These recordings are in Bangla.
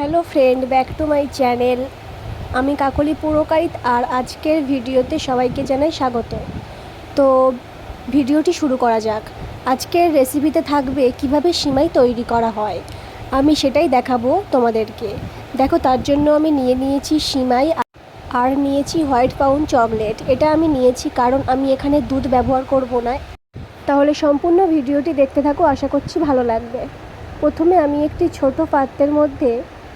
Hello friend, back to my channel. আমি কাকলি পুরকাইত আর আজকের ভিডিওতে সবাইকে জানাই স্বাগত। তো ভিডিওটি শুরু করা যাক। আজকের রেসিপিতে থাকবে কীভাবে সিমাই তৈরি করা হয়। আমি সেটাই দেখাবো তোমাদেরকে। দেখো, তার জন্য আমি নিয়ে নিয়েছি সিমাই আর নিয়েছি হোয়াইট পাউন্ড চকলেট। এটা আমি নিয়েছি কারণ আমি এখানে দুধ ব্যবহার করব না। তাহলে সম্পূর্ণ ভিডিওটি দেখতে থাকো, আশা করছি ভালো লাগবে। প্রথমে আমি একটি ছোট পাত্রের মধ্যে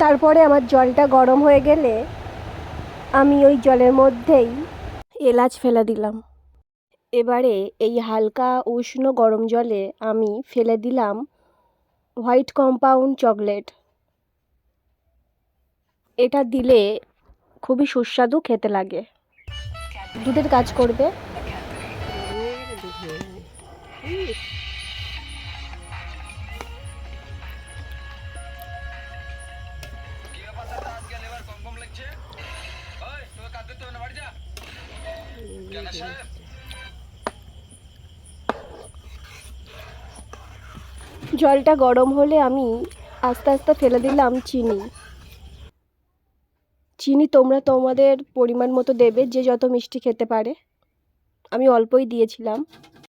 তারপরে আমার জলটা গরম হয়ে গেলে আমি ওই জলের মধ্যেই এলাচ ফেলে দিলাম। এবারে এই হালকা উষ্ণ গরম জলে আমি ফেলে দিলাম হোয়াইট কম্পাউন্ড চকলেট। এটা দিলে খুবই সুস্বাদু খেতে লাগে। দুধের কাজ করবে। জলটা গরম হলে আমি আস্তে আস্তে ফেলে দিলাম চিনি। চিনি তোমরা তোমাদের পরিমাণ মতো দেবে যে যত মিষ্টি খেতে পারে। আমি অল্পই দিয়েছিলাম।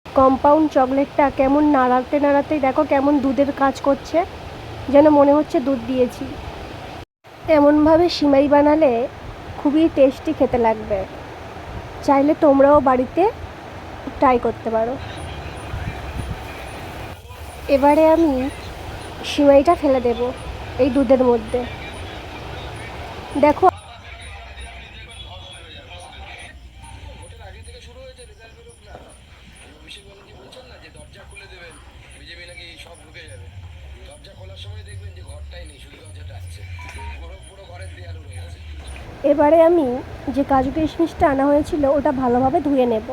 কম্পাউন্ড চকলেটটা কেমন নাড়াতে নাড়াতেই দেখো কেমন দুধের কাজ করছে, যেন মনে হচ্ছে দুধ দিয়েছি। এমনভাবে সিমাই বানালে খুবই টেস্টি খেতে লাগবে। চাইলে তোমরাও বাড়িতে ট্রাই করতে পারো। এবারে আমি সিমাইটা ফেলে দেব এই দুধের মধ্যে। দেখো। সব ঢুকে যাবে। এবারে আমি যে কাজু কিশমিশটা আনা হয়েছিল ওটা ভালোভাবে ধুয়ে নেব।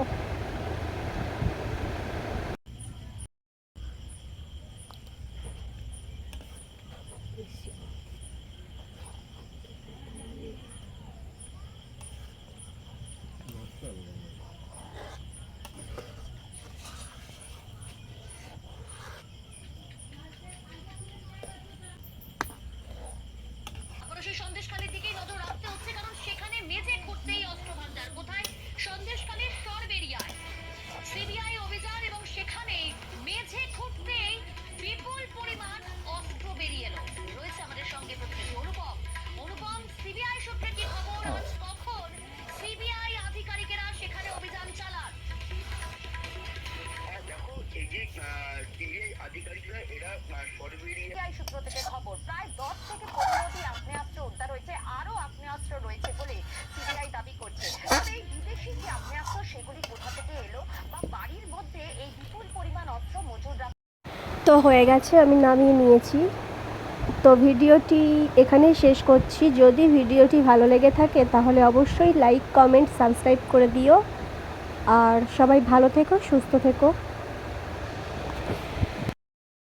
সূত্র থেকে খবর। প্রায় দশ থেকে পনেরোটি আগ্নেয়াস্ত্র উদ্ধার হয়েছে আরও আগ্নেয়াস্ত্র রয়েছে বলে সিবিআই দাবি করছে। এই বিদেশি যে আগ্নেয়াস্ত্র, সেগুলি কোথা থেকে এলো বা বাড়ির মধ্যে এই বিপুল পরিমাণ অস্ত্র মজুদ তো হয়ে গেছে, আমি নামিয়ে নিয়েছি। তো ভিডিওটি এখানেই শেষ করছি। যদি ভিডিওটি ভালো লেগে থাকে, তাহলে অবশ্যই লাইক, কমেন্ট, সাবস্ক্রাইব করে দিও। আর সবাই ভালো থেকো, সুস্থ থেকো।